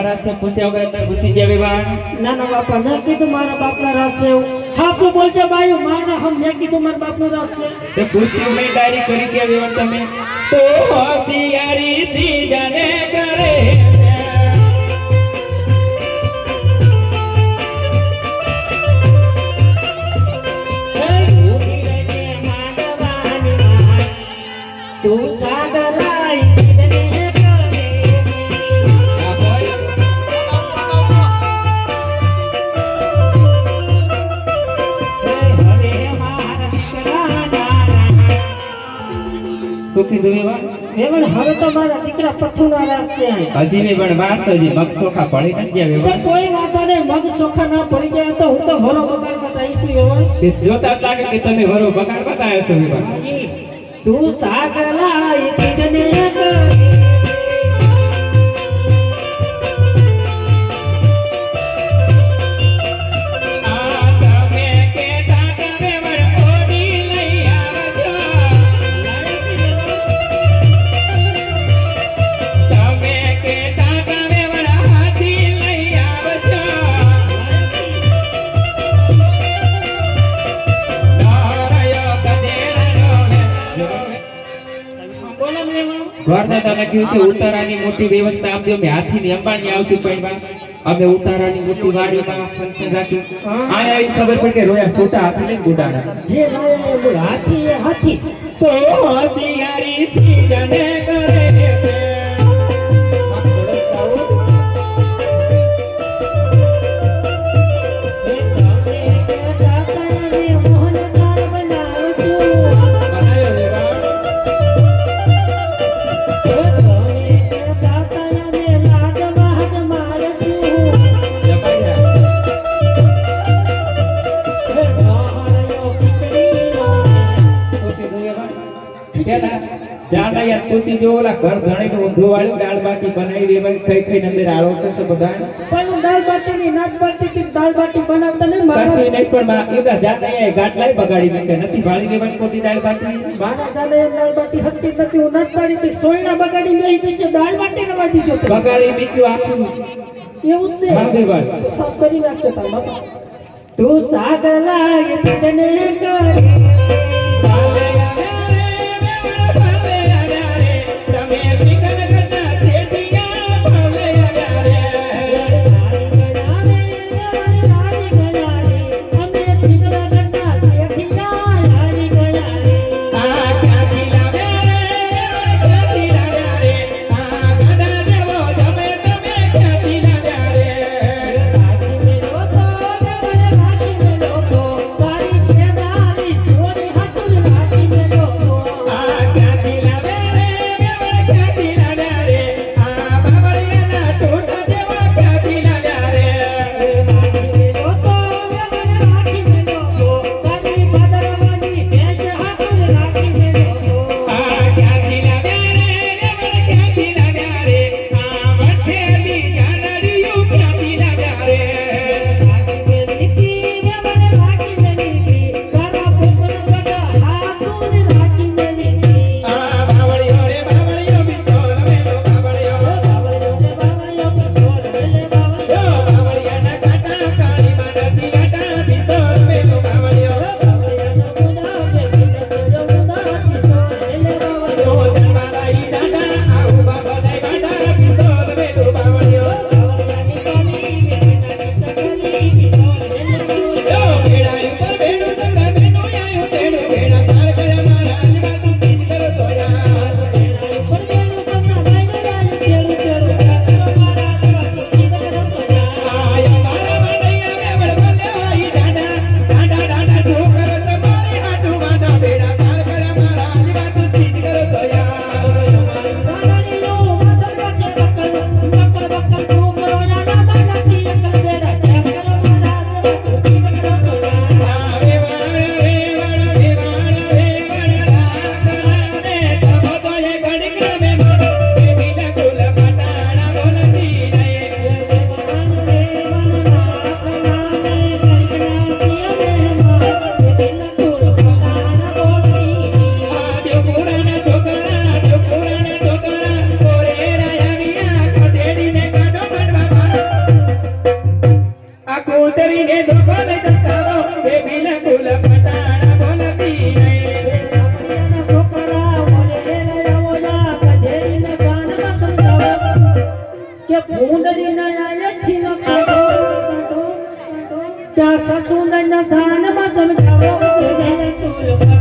રાત છે, પૂછ્યા વગર અંદર ઘૂસી જાય વિવાહ. ના ના બાપા, મેં કીધું મારા બાપના રાત છે એવું. હા, શું બોલજો બાઈ મારા હમ, મેં કીધું મારા બાપનું રાત છે. તે મેં ડાયરી કરી કે વિવાહ તમે? તો હોશિયારી સી કીધું વિવાહ વેવણ હવે તો મારા દીકરા પથ્થુ ના રાખ્યા હજી બી પણ વાત છે મગ સોખા પડી નથી ગયા તો કોઈ વાત ને મગ સોખા ના પડી ગયા તો હું તો ભરો બગાડ કરતા ઈસરી વેવણ. તે જોતા લાગે કે તમે વરો બગાડ બતાવ્યો છો વિવાહ તું સાગરાઈ સિદ્ધને કરે કહ્યું છે ઉતારાની મોટી વ્યવસ્થા આપજો. હાથી હાથીની અંબાણી આવશું પણ અમે ઉતારાની મોટી વાડીમાં ફંક્શન રાખ્યું. આયા આવી ખબર પડી કે રોયા છોટા હાથી ને ગુડાડા જે હાથી હાથી. તો હોશિયારી જાના ખુશી જો ઓલા ઘર ઘણીનું ઊંધું વાળ્યું દાળ બાટી બનાવી દે ભાઈ થઈ થઈ અંદર આળો કરશે બધા કશું નહીં પણ માં એવડા જાત અહીંયા ગાટલાય બગાડી મૂકે નથી ભાળી દેવાની ખોટી દાળ બાટી? બગાડી બીજું આખું. હા બાપા. તું સાગલા સિદ્ધને કરે. સસુંદર સાનમાં સમજાવો તું